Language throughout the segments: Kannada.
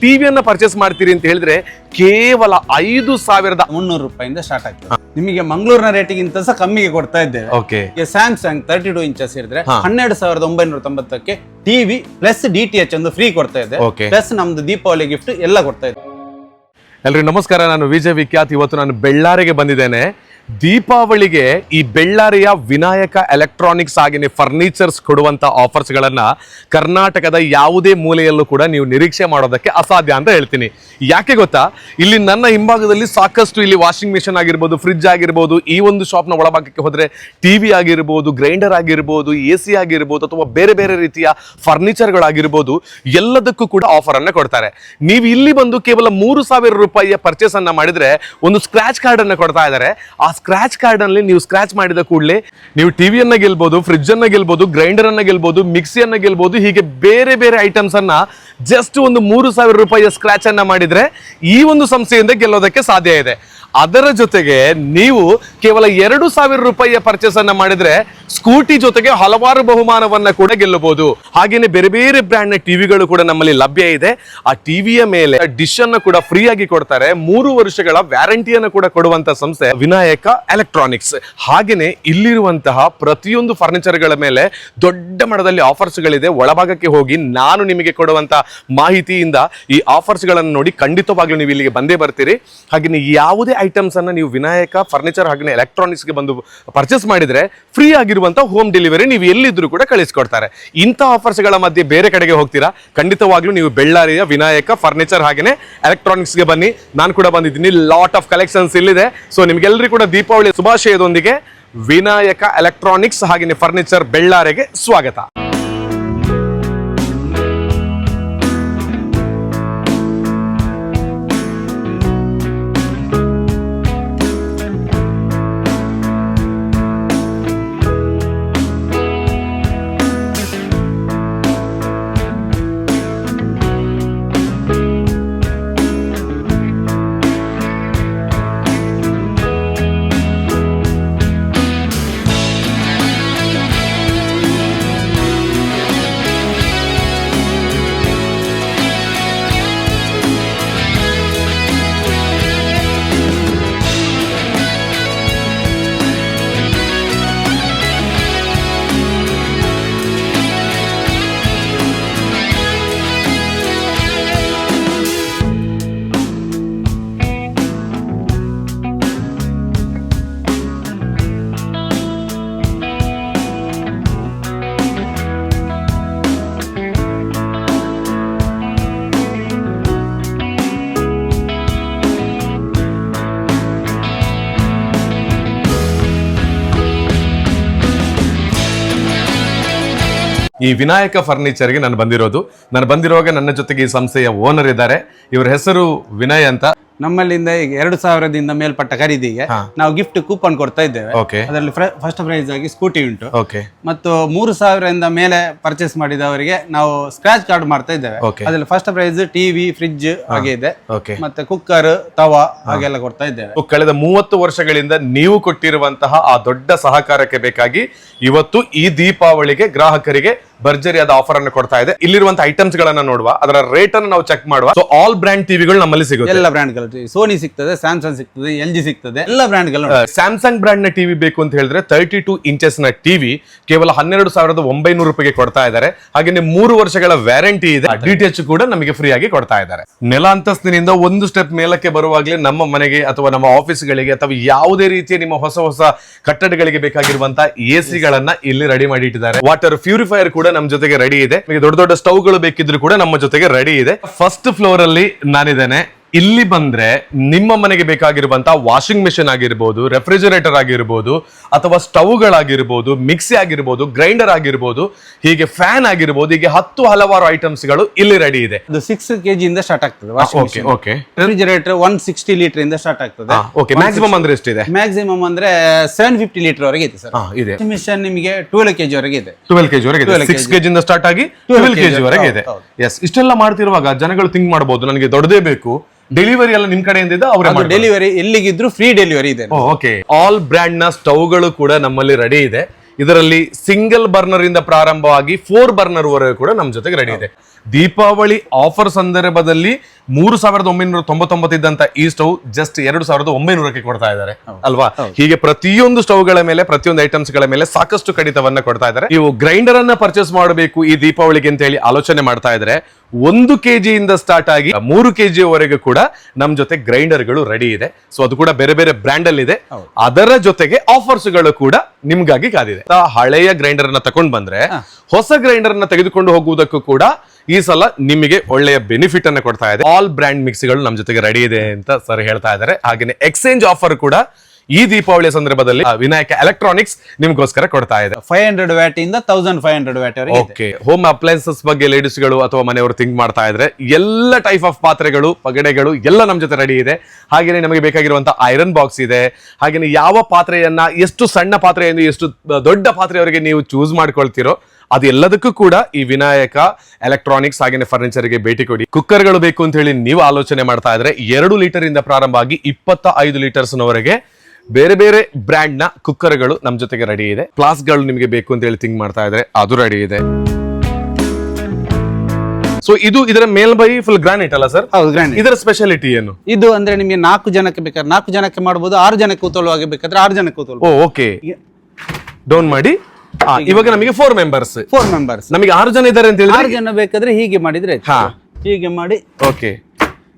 ಟಿವಿಯನ್ನ ಪರ್ಚೇಸ್ ಮಾಡ್ತೀರಿ ಅಂತ ಹೇಳಿದ್ರೆ ಕೇವಲ ಐದು ಸಾವಿರದ ಮುನ್ನೂರು ರೂಪಾಯಿಂದ ಸ್ಟಾರ್ಟ್ ಆಗ್ತದೆ. ನಿಮಗೆ ಮಂಗಳೂರಿನ ರೇಟಿಗಿಂತ ಸಹ ಕಮ್ಮಿಗೆ ಕೊಡ್ತಾ ಇದ್ದೇವೆ. ಓಕೆ ಈಗ ಸ್ಯಾಮ್ಸಂಗ್ ತರ್ಟಿ ಟು ಇಂಚಸ್ ಇದ್ರೆ. ಹನ್ನೆರಡು ಸಾವಿರದ ಒಂಬೈನೂರ ತೊಂಬತ್ತಕ್ಕೆ TV plus D T H ಒಂದು ಫ್ರೀ ಕೊಡ್ತಾ ಇದೆ. Okay. ಪ್ಲಸ್ ನಮ್ದು ದೀಪಾವಳಿ ಗಿಫ್ಟ್ ಎಲ್ಲ ಕೊಡ್ತಾ ಇದೆ. ಎಲ್ರಿ ನಮಸ್ಕಾರ. ನಾನು ವಿಜಯ್ ವಿಖ್ಯಾತ್. ಇವತ್ತು ನಾನು ಬೆಳ್ಳಾರಿಗೆ ಬಂದಿದ್ದೇನೆ. ದೀಪಾವಳಿಗೆ ಈ ಬೆಳ್ಳಾರಿಯ ವಿನಾಯಕ ಎಲೆಕ್ಟ್ರಾನಿಕ್ಸ್ ಆಗಿನ ಫರ್ನಿಚರ್ಸ್ ಆಫರ್ಸ್ ಗಳನ್ನ ಕರ್ನಾಟಕದ ಯಾವುದೇ ಮೂಲೆಯಲ್ಲೂ ಕೂಡ ನೀವು ನಿರೀಕ್ಷೆ ಮಾಡೋದಕ್ಕೆ ಅಸಾಧ್ಯ ಅಂತ ಹೇಳ್ತೀನಿ. ಯಾಕೆ ಗೊತ್ತಾ? ಇಲ್ಲಿ ನನ್ನ ಹಿಂಭಾಗದಲ್ಲಿ ಸಾಕಷ್ಟು ಇಲ್ಲಿ ವಾಷಿಂಗ್ ಮಿಷಿನ್ ಆಗಿರ್ಬೋದು ಫ್ರಿಡ್ಜ್ ಆಗಿರ್ಬೋದು, ಈ ಒಂದು ಶಾಪ್ನ ಒಳಭಾಗಕ್ಕೆ ಹೋದ್ರೆ ಟಿವಿ ಆಗಿರ್ಬೋದು ಗ್ರೈಂಡರ್ ಆಗಿರ್ಬೋದು ಎ ಸಿ ಆಗಿರ್ಬೋದು ಅಥವಾ ಬೇರೆ ಬೇರೆ ರೀತಿಯ ಫರ್ನಿಚರ್ಗಳಾಗಿರ್ಬೋದು ಎಲ್ಲದಕ್ಕೂ ಕೂಡ ಆಫರ್ ಅನ್ನ ಕೊಡ್ತಾರೆ. ನೀವು ಇಲ್ಲಿ ಬಂದು ಕೇವಲ ಮೂರು ಸಾವಿರ ರೂಪಾಯಿಯ ಪರ್ಚೇಸ್ ಅನ್ನ ಮಾಡಿದ್ರೆ, ಒಂದು ಸ್ಕ್ರಾಚ್ ಕಾರ್ಡ್ ಅನ್ನ ಕೊಡ್ತಾ ಇದ್ದಾರೆ. ಆ ಸ್ಕ್ರಾಚ್ ಕಾರ್ಡ್ ಅಲ್ಲಿ ನೀವು ಸ್ಕ್ರಾಚ್ ಮಾಡಿದ ಕೂಡಲೇ ನೀವು ಟಿವಿಯನ್ನ ಗೆಲ್ಬಹುದು ಫ್ರಿಡ್ಜ್ ಅನ್ನ ಗೆಲ್ಬಹುದು ಗ್ರೈಂಡರ್ ಅನ್ನ ಗೆಲ್ಬಹುದು ಮಿಕ್ಸಿಯನ್ನ ಗೆಲ್ಬಹುದು ಹೀಗೆ ಬೇರೆ ಬೇರೆ ಐಟಮ್ಸ್ ಅನ್ನ ಜಸ್ಟ್ ಒಂದು ಮೂರು ಸಾವಿರ ರೂಪಾಯಿಯ ಸ್ಕ್ರಾಚ್ ಅನ್ನ ಮಾಡಿದ್ರೆ ಈ ಒಂದು ಸಂಸ್ಥೆಯಿಂದ ಗೆಲ್ಲೋದಕ್ಕೆ ಸಾಧ್ಯ ಇದೆ. ಅದರ ಜೊತೆಗೆ ನೀವು ಕೇವಲ ಎರಡು ಸಾವಿರ ರೂಪಾಯಿಯ ಪರ್ಚೇಸ್ ಅನ್ನ ಮಾಡಿದ್ರೆ ಸ್ಕೂಟಿ ಜೊತೆಗೆ ಹಲವಾರು ಬಹುಮಾನವನ್ನ ಕೂಡ ಗೆಲ್ಲಬಹುದು. ಹಾಗೇನೆ ಬೇರೆ ಬೇರೆ ಬ್ರ್ಯಾಂಡ್ನ ಟಿವಿಗಳು ಕೂಡ ನಮ್ಮಲ್ಲಿ ಲಭ್ಯ ಇದೆ. ಆ ಟಿವಿಯ ಮೇಲೆ ಡಿಶ್ ಅನ್ನು ಕೂಡ ಫ್ರೀ ಆಗಿ ಕೊಡ್ತಾರೆ. ಮೂರು ವರ್ಷಗಳ ವ್ಯಾರಂಟಿಯನ್ನು ಕೂಡ ಕೊಡುವಂತ ಸಂಸ್ಥೆ ವಿನಾಯಕ ಎಲೆಕ್ಟ್ರಾನಿಕ್ಸ್ ಹಾಗೇನೆ ಇಲ್ಲಿರುವಂತಹ ಪ್ರತಿಯೊಂದು ಫರ್ನಿಚರ್ಗಳ ಮೇಲೆ ದೊಡ್ಡ ಮಟ್ಟದಲ್ಲಿ ಆಫರ್ಸ್ ಗಳಿದೆ. ಒಳಭಾಗಕ್ಕೆ ಹೋಗಿ ನಾನು ನಿಮಗೆ ಕೊಡುವಂತ ಮಾಹಿತಿಯಿಂದ ಈ ಆಫರ್ಸ್ಗಳನ್ನು ನೋಡಿ ಖಂಡಿತವಾಗ್ಲೂ ನೀವು ಇಲ್ಲಿಗೆ ಬಂದೇ ಬರ್ತೀರಿ. ಹಾಗೆ ಯಾವುದೇ ಐಟಮ್ಸ್ ಅನ್ನ ನೀವು ವಿನಾಯಕ ಫರ್ನಿಚರ್ ಹಾಗೆ ಎಲೆಕ್ಟ್ರಾನಿಕ್ಸ್ಗೆ ಬಂದು ಪರ್ಚೇಸ್ ಮಾಡಿದ್ರೆ ಫ್ರೀ ಆಗಿರುವಂತ ಹೋಮ್ ಡೆಲಿವರಿ ನೀವು ಎಲ್ಲಿದ್ರು ಕೂಡ ಕಳಿಸ್ಕೊಡ್ತಾರೆ. ಇಂಥ ಆಫರ್ಸ್ಗಳ ಮಧ್ಯೆ ಬೇರೆ ಕಡೆಗೆ ಹೋಗ್ತೀರಾ? ಖಂಡಿತವಾಗ್ಲೂ ನೀವು ಬೆಳ್ಳಾರಿಯ ವಿನಾಯಕ ಫರ್ನಿಚರ್ ಹಾಗೇನೆ ಎಲೆಕ್ಟ್ರಾನಿಕ್ಸ್ಗೆ ಬನ್ನಿ. ನಾನು ಕೂಡ ಬಂದಿದ್ದೀನಿ. ಲಾಟ್ ಆಫ್ ಕಲೆಕ್ಷನ್ಸ್ ಇಲ್ಲಿದೆ. ಸೊ ನಿಮ್ಗೆಲ್ಲರಿಗೂ ಕೂಡ ದೀಪಾವಳಿ ಶುಭಾಶಯದೊಂದಿಗೆ ವಿನಾಯಕ ಎಲೆಕ್ಟ್ರಾನಿಕ್ಸ್ ಹಾಗೆಯೇ ಫರ್ನಿಚರ್ ಬೆಳ್ಳಾರಿಗೆ ಸ್ವಾಗತ. ಈ ವಿನಾಯಕ ಫರ್ನಿಚರ್ಗೆ ನಾನು ಬಂದಿರೋದು. ನಾನು ಬಂದಿರುವಾಗ ನನ್ನ ಜೊತೆಗೆ ಈ ಸಂಸ್ಥೆಯ ಓನರ್ ಇದ್ದಾರೆ. ಇವರ ಹೆಸರು ವಿನಯ್ ಅಂತ. ನಮ್ಮಲ್ಲಿಂದ ಈಗ ಎರಡು ಸಾವಿರದಿಂದ ಮೇಲ್ಪಟ್ಟ ಖರೀದಿಗೆ ನಾವು ಗಿಫ್ಟ್ ಕೂಪನ್ ಕೊಡ್ತಾ ಇದ್ದೇವೆ. ಅದರಲ್ಲಿ ಫಸ್ಟ್ ಪ್ರೈಸ್ ಆಗಿ ಸ್ಕೂಟಿ ಉಂಟು. ಮತ್ತು ಮೂರು ಸಾವಿರದಿಂದ ಮೇಲೆ ಪರ್ಚೇಸ್ ಮಾಡಿದವರಿಗೆ ನಾವು ಸ್ಕ್ರಾಚ್ ಕಾರ್ಡ್ ಮಾಡ್ತಾ ಇದ್ದೇವೆ. ಅದರಲ್ಲಿ ಫಸ್ಟ್ ಪ್ರೈಸ್ ಟಿವಿ ಫ್ರಿಡ್ಜ್ ಹಾಗೆ ಇದೆ. ಮತ್ತೆ ಕುಕ್ಕರ್ ತವಾ ಹಾಗೆಲ್ಲ ಕೊಡ್ತಾ ಇದ್ದೇವೆ. ಕಳೆದ ಮೂವತ್ತು ವರ್ಷಗಳಿಂದ ನೀವು ಕೊಟ್ಟಿರುವಂತಹ ಆ ದೊಡ್ಡ ಸಹಕಾರಕ್ಕೆ ಬೇಕಾಗಿ ಇವತ್ತು ಈ ದೀಪಾವಳಿಗೆ ಗ್ರಾಹಕರಿಗೆ ಭರ್ಜರಿಯಾದ ಆಫರ್ ಅನ್ನು ಕೊಡ್ತಾ ಇದೆ. ಇಲ್ಲಿರುವಂತಹ ಐಟಮ್ಸ್ ಗಳನ್ನ ನೋಡುವ ಅದರ ರೇಟ್ ಅನ್ನು ನಾವು ಚೆಕ್ ಮಾಡುವ. ಸೊ ಆಲ್ ಬ್ರ್ಯಾಂಡ್ ಟಿವಿಗಳು ನಮ್ಮಲ್ಲಿ ಸಿಗುತ್ತೆ. ಎಲ್ಲ ಬ್ರ್ಯಾಂಡ್ಗಳು ಸೋನಿ ಸಿಗ್ತದೆ ಸ್ಯಾಮ್ಸಂಗ್ ಸಿಗ್ತದೆ ಎಲ್ ಜಿ ಸಿಗ್ತದೆ ಎಲ್ಲ ಬ್ರ್ಯಾಂಡ್ಗಳು ಸ್ಯಾಮ್ಸಂಗ್ ಬ್ರ್ಯಾಂಡ್ನ ಟಿವಿ ಬೇಕು ಅಂತ ಹೇಳಿದ್ರೆ ತರ್ಟಿ ಟೂ ಇಂಚಸ್ನ ಟಿವಿ ಕೇವಲ ಹನ್ನೆರಡು ಸಾವಿರದ ಒಂಬೈನೂರು ರೂಪಾಯಿಗೆ ಕೊಡ್ತಾ ಇದ್ದಾರೆ. ಹಾಗೆ ಮೂರು ವರ್ಷಗಳ ವ್ಯಾರಂಟಿ ಇದೆ. ಡಿಟಿಎಚ್ ಕೂಡ ನಮಗೆ ಫ್ರೀ ಆಗಿ ಕೊಡ್ತಾ ಇದ್ದಾರೆ. ನೆಲ ಅಂತಸ್ತಿನಿಂದ ಒಂದು ಸ್ಟೆಪ್ ಮೇಲಕ್ಕೆ ಬರುವಾಗಲೇ ನಮ್ಮ ಮನೆಗೆ ಅಥವಾ ನಮ್ಮ ಆಫೀಸ್ಗಳಿಗೆ ಅಥವಾ ಯಾವುದೇ ರೀತಿಯ ನಿಮ್ಮ ಹೊಸ ಹೊಸ ಕಟ್ಟಡಗಳಿಗೆ ಬೇಕಾಗಿರುವಂತಹ ಎ ಗಳನ್ನ ಇಲ್ಲಿ ರೆಡಿ ಮಾಡಿ ಇಟ್ಟಿದ್ದಾರೆ ವಾಟರ್ ಪ್ಯೂರಿಫೈಯರ್ ಕೂಡ ನಮ್ಮ ಜೊತೆಗೆ ರೆಡಿ ಇದೆ. ದೊಡ್ಡ ದೊಡ್ಡ ಸ್ಟವ್ಗಳು ಬೇಕಿದ್ರು ಕೂಡ ನಮ್ಮ ಜೊತೆಗೆ ರೆಡಿ ಇದೆ. ಫಸ್ಟ್ ಫ್ಲೋರ್ ಅಲ್ಲಿ ನಾನಿದ್ದೇನೆ. ಇಲ್ಲಿ ಬಂದ್ರೆ ನಿಮ್ಮ ಮನೆಗೆ ಬೇಕಾಗಿರುವಂತಹ ವಾಷಿಂಗ್ ಮೆಷಿನ್ ಆಗಿರ್ಬೋದು ರೆಫ್ರಿಜರೇಟರ್ ಆಗಿರ್ಬೋದು ಅಥವಾ ಸ್ಟವ್ಗಳಾಗಿರ್ಬೋದು ಮಿಕ್ಸಿ ಆಗಿರ್ಬೋದು ಗ್ರೈಂಡರ್ ಆಗಿರ್ಬೋದು ಹೀಗೆ ಫ್ಯಾನ್ ಆಗಿರ್ಬೋದು ಹೀಗೆ ಹತ್ತು ಹಲವಾರು ಐಟಮ್ಸ್ಗಳು ಇಲ್ಲಿ ರೆಡಿ ಇದೆ. ಅದು ಸಿಕ್ಸ್ ಕೆಜಿ ಇಂದ ಸ್ಟಾರ್ಟ್ ಆಗ್ತದೆ okay okay refrigerator one sixty litre ಇಂದ ಸ್ಟಾರ್ಟ್ ಆಗ್ತದೆ. ಓಕೆ ಮ್ಯಾಕ್ಸಿಮಮ್ ಅಂದ್ರೆ ಎಷ್ಟಿದೆ? ಮ್ಯಾಕ್ಸಿಮಮ್ ಅಂದ್ರೆ ಸೆವೆನ್ ಫಿಫ್ಟಿ ಲೀಟರ್ ವರೆಗೆ ಇದೆ ಸರ್ ಇದೆ. ಮಿಷನ್ ನಿಮಗೆ ಟ್ವೆಲ್ ಕೆಜಿ ವರೆಗೆ ಇದೆ. ಟ್ವೆಲ್ ಕೆಜಿ ವರೆಗೆ ಇದೆ. 12 ಸಿಕ್ಸ್ ಕೆಜಿ ಇಂದ ಸ್ಟಾರ್ಟ್ ಆಗಿ ಟ್ವೆಲ್ ಕೆಜಿ ವರೆಗೆ ಇದೆ. ಎಸ್ ಇಷ್ಟೆಲ್ಲ ಮಾಡ್ತಿರುವಾಗ ಜನಗಳು ಥಿಂಕ್ ಮಾಡಬಹುದು ನನಗೆ ದೊಡ್ಡದೇ ಬೇಕು. ಡೆಲಿವರಿ ಎಲ್ಲ ನಿಮ್ ಕಡೆಯಿಂದ ಇದೆ ಅವರೇ ಅದು ಡೆಲಿವರಿ ಎಲ್ಲಿಗಿದ್ರು ಫ್ರೀ ಡೆಲಿವರಿ ಇದೆ. ಓಕೆ ಆಲ್ ಬ್ರ್ಯಾಂಡ್ನ ಸ್ಟವ್ಗಳು ಕೂಡ ನಮ್ಮಲ್ಲಿ ರೆಡಿ ಇದೆ. ಇದರಲ್ಲಿ ಸಿಂಗಲ್ ಬರ್ನರ್ ಇಂದ ಪ್ರಾರಂಭವಾಗಿ ಫೋರ್ ಬರ್ನರ್ ವರೆಗೂ ಕೂಡ ನಮ್ಮ ಜೊತೆಗೆ ರೆಡಿ ಇದೆ. ದೀಪಾವಳಿ ಆಫರ್ ಸಂದರ್ಭದಲ್ಲಿ ಮೂರು ಸಾವಿರದ ಒಂಬೈನೂರ ತೊಂಬತ್ತೊಂಬತ್ತು ಇದ್ದಂತ ಈ ಸ್ಟವ್ ಜಸ್ಟ್ ಎರಡು ಸಾವಿರದ ಒಂಬೈನೂರಕ್ಕೆ ಕೊಡ್ತಾ ಇದ್ದಾರೆ. ಅಲ್ವಾ? ಹೀಗೆ ಪ್ರತಿಯೊಂದು ಸ್ಟವ್ಗಳ ಮೇಲೆ ಪ್ರತಿಯೊಂದು ಐಟಮ್ಸ್ಗಳ ಮೇಲೆ ಸಾಕಷ್ಟು ಕಡಿತವನ್ನ ಕೊಡ್ತಾ ಇದ್ದಾರೆ. ನೀವು ಗ್ರೈಂಡರ್ ಅನ್ನ ಪರ್ಚೇಸ್ ಮಾಡಬೇಕು ಈ ದೀಪಾವಳಿಗೆ ಅಂತ ಹೇಳಿ ಆಲೋಚನೆ ಮಾಡ್ತಾ ಇದ್ರೆ ಒಂದು ಕೆಜಿಯಿಂದ ಸ್ಟಾರ್ಟ್ ಆಗಿ ಮೂರು ಕೆಜಿ ವರೆಗೂ ಕೂಡ ನಮ್ ಜೊತೆ ಗ್ರೈಂಡರ್ಗಳು ರೆಡಿ ಇದೆ. ಸೊ ಅದು ಕೂಡ ಬೇರೆ ಬೇರೆ ಬ್ರ್ಯಾಂಡ್ ಅಲ್ಲಿ ಇದೆ ಅದರ ಜೊತೆಗೆ ಆಫರ್ಸ್ಗಳು ಕೂಡ ನಿಮ್ಗಾಗಿ ಕಾದಿದೆ. ಹಳೆಯ ಗ್ರೈಂಡರ್ನ ತಗೊಂಡ್ ಬಂದ್ರೆ ಹೊಸ ಗ್ರೈಂಡರ್ನ ತೆಗೆದುಕೊಂಡು ಹೋಗುವುದಕ್ಕೂ ಕೂಡ ಈ ಸಲ ನಿಮಗೆ ಒಳ್ಳೆಯ ಬೆನಿಫಿಟ್ ಅನ್ನ ಕೊಡ್ತಾ ಇದೆ. ಆಲ್ ಬ್ರ್ಯಾಂಡ್ ಮಿಕ್ಸಿಗಳು ನಮ್ಮ ಜೊತೆಗೆ ರೆಡಿ ಇದೆ ಅಂತ ಸರ್ ಹೇಳ್ತಾ ಇದ್ದಾರೆ. ಹಾಗೆ ಎಕ್ಸ್ಚೇಂಜ್ ಆಫರ್ ಕೂಡ ಈ ದೀಪಾವಳಿಯ ಸಂದರ್ಭದಲ್ಲಿ ವಿನಾಯಕ ಎಲೆಕ್ಟ್ರಾನಿಕ್ಸ್ ನಿಮ್ಗೋಸ್ಕರ ಕೊಡ್ತಾ ಇದೆ. ಫೈವ್ ಹಂಡ್ರೆಡ್ ವ್ಯಾಟ್ ಇಂದ thousand five hundred watt. Okay home appliances ಬಗ್ಗೆ ಲೇಡೀಸ್ಗಳು ಅಥವಾ ಮನೆಯವರು ಥಿಂಕ್ ಮಾಡ್ತಾ ಇದ್ರೆ ಎಲ್ಲ ಟೈಪ್ ಆಫ್ ಪಾತ್ರೆಗಳು ಪಗಡೆಗಳು ಎಲ್ಲ ನಮ್ಮ ಜೊತೆ ರೆಡಿ ಇದೆ. ಹಾಗೇನೆ ನಮಗೆ ಬೇಕಾಗಿರುವಂತಹ ಐರನ್ ಬಾಕ್ಸ್ ಇದೆ. ಹಾಗೇನೆ ಯಾವ ಪಾತ್ರೆಯನ್ನ ಎಷ್ಟು ಸಣ್ಣ ಪಾತ್ರೆಯನ್ನು ಎಷ್ಟು ದೊಡ್ಡ ಪಾತ್ರೆಯವರಿಗೆ ನೀವು ಚೂಸ್ ಮಾಡ್ಕೊಳ್ತೀರೋ ಅದೆಲ್ಲದಕ್ಕೂ ಕೂಡ ಈ ವಿನಾಯಕ ಎಲೆಕ್ಟ್ರಾನಿಕ್ಸ್ ಹಾಗೇನೆ ಫರ್ನಿಚರ್ಗೆ ಭೇಟಿ ಕೊಡಿ. ಕುಕ್ಕರ್ಗಳು ಬೇಕು ಅಂತ ಹೇಳಿ ನೀವು ಆಲೋಚನೆ ಮಾಡ್ತಾ ಇದ್ರೆ ಎರಡು ಲೀಟರ್ ಇಂದ ಪ್ರಾರಂಭ ಆಗಿ ಇಪ್ಪತ್ತ ಐದು ಲೀಟರ್ಸ್ ನವರೆಗೆ ಬೇರೆ ಬೇರೆ ಬ್ರ್ಯಾಂಡ್ನ ಕುಕ್ಕರ್ಗಳು ನಮ್ಮ ಜೊತೆಗೆ ರೆಡಿ ಇದೆ. ಗಳು ನಿಮಗೆ ಬೇಕು ಅಂತ ಹೇಳಿ ಥಿಂಕ್ ಮಾಡ್ತಾ ಇದ್ರೆ ಅದು ರೆಡಿ ಇದೆ. ಸೊ ಇದು ಇದರ ಮೇಲ್ಬೈ ಫುಲ್ ಗ್ರಾನೈಟ್ ಅಲ್ಲ ಸರ್ ಹೌದು ಗ್ರ್ಯಾಂಡ್ ಇದರ ಸ್ಪೆಷಾಲಿಟಿ ಏನು? ಇದು ಅಂದ್ರೆ ನಿಮಗೆ ನಾಲ್ಕು ಜನಕ್ಕೆ ಬೇಕಾದ್ರೆ ನಾಲ್ಕು ಜನಕ್ಕೆ ಮಾಡಬಹುದು ಆರು ಜನಕ್ಕೆ ಕೂತೊಳ್ಳುವಾಗ ಬೇಕಾದ್ರೆ ಆರು ಜನಕ್ಕೆ ಓ ಓಕೆ ಡೌನ್ ಮಾಡಿ. ಇವಾಗ ನಮಗೆ ಫೋರ್ ಮೆಂಬರ್ಸ್ ಫೋರ್ ಮೆಂಬರ್ಸ್ ನಮಗೆ ಆರು ಜನ ಇದ್ದಾರೆ ಅಂತ ಆರು ಹೇಳಿದ್ರೆ ಜನ ಬೇಕಾದ್ರೆ ಹೀಗೆ ಮಾಡಿದ್ರೆ ಆಯ್ತು. ಹಾ. ಹೀಗೆ ಮಾಡಿ. ಓಕೆ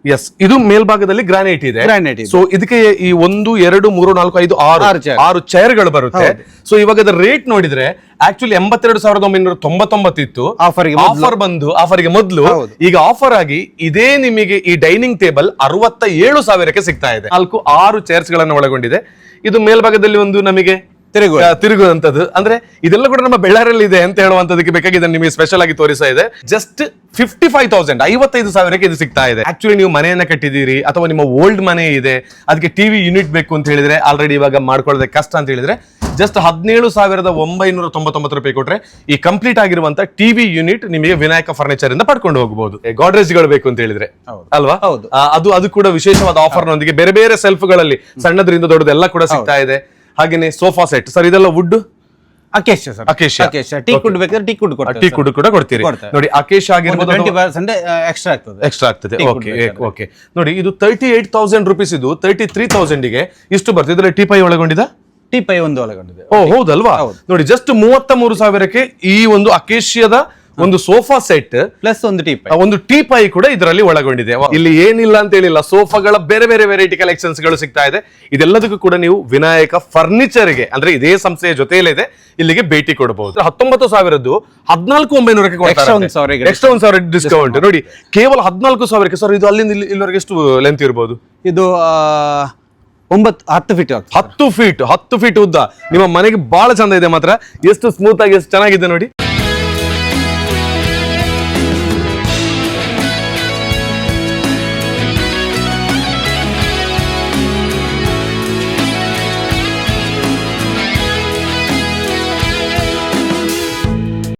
ಎಸ್ ಇದು ಮೇಲ್ಭಾಗದಲ್ಲಿ ಗ್ರಾನೈಟ್ ಇದೆ. ಗ್ರಾನೈಟ್ ಇದೆ. ಸೊ ಇದಕ್ಕೆ ಈ ಒಂದು ಎರಡು ಮೂರು ನಾಲ್ಕು ಐದು ಆರು ಆರು chair. ಆರು ಚೇರ್ಗಳು ಬರುತ್ತೆ. ಸೊ ಇವಾಗ ಅದರ ರೇಟ್ ನೋಡಿದ್ರೆ ಆಕ್ಚುಲಿ ಎಂಬತ್ತೆರಡು ಸಾವಿರದ ಒಂಬೈನೂರ ತೊಂಬತ್ತೊಂಬತ್ತು ಇತ್ತು. ಆಫರ್ಗೆ ಆಫರ್ ಬಂದು ಆಫರ್ಗೆ ಮೊದಲು ಹೌದು. ಈಗ ಆಫರ್ ಆಗಿ ಇದೇ ನಿಮಗೆ ಈ ಡೈನಿಂಗ್ ಟೇಬಲ್ ಅರವತ್ತ ಏಳು ಸಾವಿರಕ್ಕೆ ಸಿಗ್ತಾ ಇದೆ. ನಾಲ್ಕು ಆರು ಚೇರ್ಸ್ಗಳನ್ನು ಒಳಗೊಂಡಿದೆ. ಇದು ಮೇಲ್ಭಾಗದಲ್ಲಿ ಒಂದು ನಮಗೆ ತಿರುಗುವ. ಆ, ತಿರುಗುವಂತದ್ದು ಅಂದ್ರೆ ಇದೆಲ್ಲ ಕೂಡ ನಮ್ಮ ಬೆಳ್ಳಾರಲ್ಲಿ ಇದೆ ಅಂತ ಹೇಳುವಂತದಕ್ಕೆ ಬೇಕಾಗಿ ಇದನ್ನು ನಿಮಗೆ ಸ್ಪೆಷಲ್ ಆಗಿ ತೋರಿಸ್ತಾ ಇದೆ. ಜಸ್ಟ್ ಫಿಫ್ಟಿ ಫೈವ್ ತೌಸಂಡ್ ಐವತ್ತೈದು ಸಾವಿರಕ್ಕೆ ಇದು ಸಿಗ್ತಾ ಇದೆ. ಆಕ್ಚುಲಿ ನೀವು ಮನೆಯನ್ನ ಕಟ್ಟಿದ್ದೀರಿ ಅಥವಾ ನಿಮ್ಮ ಓಲ್ಡ್ ಮನೆ ಇದೆ ಅದಕ್ಕೆ ಟಿವಿ ಯೂನಿಟ್ ಬೇಕು ಅಂತ ಹೇಳಿದ್ರೆ ಆಲ್ರೆಡಿ ಇವಾಗ ಮಾಡ್ಕೊಳ್ಳೋದಕ್ಕೆ ಕಷ್ಟ ಅಂತ ಹೇಳಿದ್ರೆ ಜಸ್ಟ್ ಹದಿನೇಳು ಸಾವಿರದ ಒಂಬೈನೂರ ತೊಂಬತ್ತೊಂಬತ್ತು ರೂಪಾಯಿ ಕೊಟ್ರೆ ಈ ಕಂಪ್ಲೀಟ್ ಆಗಿರುವಂತ ಟಿವಿ ಯೂನಿಟ್ ನಿಮಗೆ ವಿನಾಯಕ ಫರ್ನಿಚರ್ ಇಂದ ಪಡ್ಕೊಂಡು ಹೋಗಬಹುದು ಗಾಡ್ರೇಜ್ಗಳು ಬೇಕು ಅಂತ ಹೇಳಿದ್ರೆ. ಅಲ್ವಾ? ಹೌದು. ಅದು ಅದು ಕೂಡ ವಿಶೇಷವಾದ ಆಫರ್ ನೊಂದಿಗೆ ಬೇರೆ ಬೇರೆ ಸೆಲ್ಫ್ಗಳಲ್ಲಿ ಸಣ್ಣದ್ರಿಂದ ದೊಡ್ಡದೆಲ್ಲ ಕೂಡ ಸಿಗ್ತಾ ಇದೆ. ಹಾಗೇನೆ ಸೋಫಾ ಸೆಟ್. ಸರ್ ಇದೆಲ್ಲ wood acacia sir. Acacia acacia tea ಕುಡ್ ಬೇಕಾದ್ರೆ ಟೀ ಕುಡ್ ಟೀ ಕುಡ್ ಕೂಡ ಕೊಡ್ತೀರಿ. ಕೊಡ್ತೇವೆ. ನೋಡಿ ಅಕೇಶ್ ಆಗಿರ್ಬೋದು ಟ್ವೆಂಟಿ ಪರ್ಸೆಂಟ್ ಎಕ್ಸ್ಟ್ರಾ ಆಗ್ತದೆ. ಎಕ್ಸ್ಟ್ರಾ ಆಗ್ತದೆ. Tea ಓಕೆ ಕುಡ್ ಓಕೆ ನೋಡಿ ಇದು ತರ್ಟಿ ಏಟ್ ತೌಸಂಡ್ ರುಪೀಸ್ ಇದು. ತರ್ಟಿ ತ್ರೀ ಗೆ ಇಷ್ಟು ಬರ್ತದೆ. ಇದರಲ್ಲಿ ಟೀಪೈ ಒಳಗೊಂಡಿದೆ? ಟೀ ಪೈ ಒಂದು ಒಳಗೊಂಡಿದೆ. ಓ ಹೌದಲ್ವಾ? ನೋಡಿ ಜಸ್ಟ್ ಮೂವತ್ತ ಮೂರು ಸಾವಿರಕ್ಕೆ ಈ ಒಂದು ಅಕೇಶಿಯದ ಒಂದು ಸೋಫಾ ಸೆಟ್ ಪ್ಲಸ್ ಒಂದು ಟೀ ಪೈ. ಒಂದು ಟೀ ಪೈ ಕೂಡ ಇದರಲ್ಲಿ ಒಳಗೊಂಡಿದೆ. ಇಲ್ಲಿ ಏನಿಲ್ಲ ಅಂತ ಹೇಳಿಲ್ಲ ಸೋಫಾಗಳ ಬೇರೆ ಬೇರೆ ವೆರೈಟಿ ಕಲೆಕ್ಷನ್ಸ್ಗಳು ಸಿಗ್ತಾ ಇದೆ. ಇದೆಲ್ಲದಕ್ಕೂ ಕೂಡ ನೀವು ವಿನಾಯಕ ಫರ್ನಿಚರ್ಗೆ ಅಂದ್ರೆ ಇದೇ ಸಂಸ್ಥೆಯ ಜೊತೆಯಲ್ಲಿದೆ ಇಲ್ಲಿಗೆ ಭೇಟಿ ಕೊಡಬಹುದು ಹತ್ತೊಂಬತ್ತು ಸಾವಿರದ್ದು ಹದಿನಾಲ್ಕು ಒಂಬೈನೂರಕ್ಕೆ ಎಕ್ಸ್ಟ್ರಾ ಒಂದು ಸಾವಿರ ಡಿಸ್ಕೌಂಟ್ ನೋಡಿ ಕೇವಲ ಹದಿನಾಲ್ಕು ಸಾವಿರಕ್ಕೆ ಸರ್ ಇದು ಅಲ್ಲಿಂದ ಇಲ್ಲಿ- ಇಲ್ಲಿವರೆಗೆ ಎಷ್ಟು ಲೆಂತ್ ಇರಬಹುದು ಇದು ಒಂಬತ್ತು ಹತ್ತು ಫೀಟ್ ಹತ್ತು ಫೀಟ್ ಹತ್ತು ಫೀಟ್ ಉದ್ದ. ನಿಮ್ಮ ಮನೆಗೆ ಬಹಳ ಚಂದ ಇದೆ ಮಾತ್ರ. ಎಷ್ಟು ಸ್ಮೂತ್ ಆಗಿ ಎಷ್ಟು ಚೆನ್ನಾಗಿದೆ ನೋಡಿ.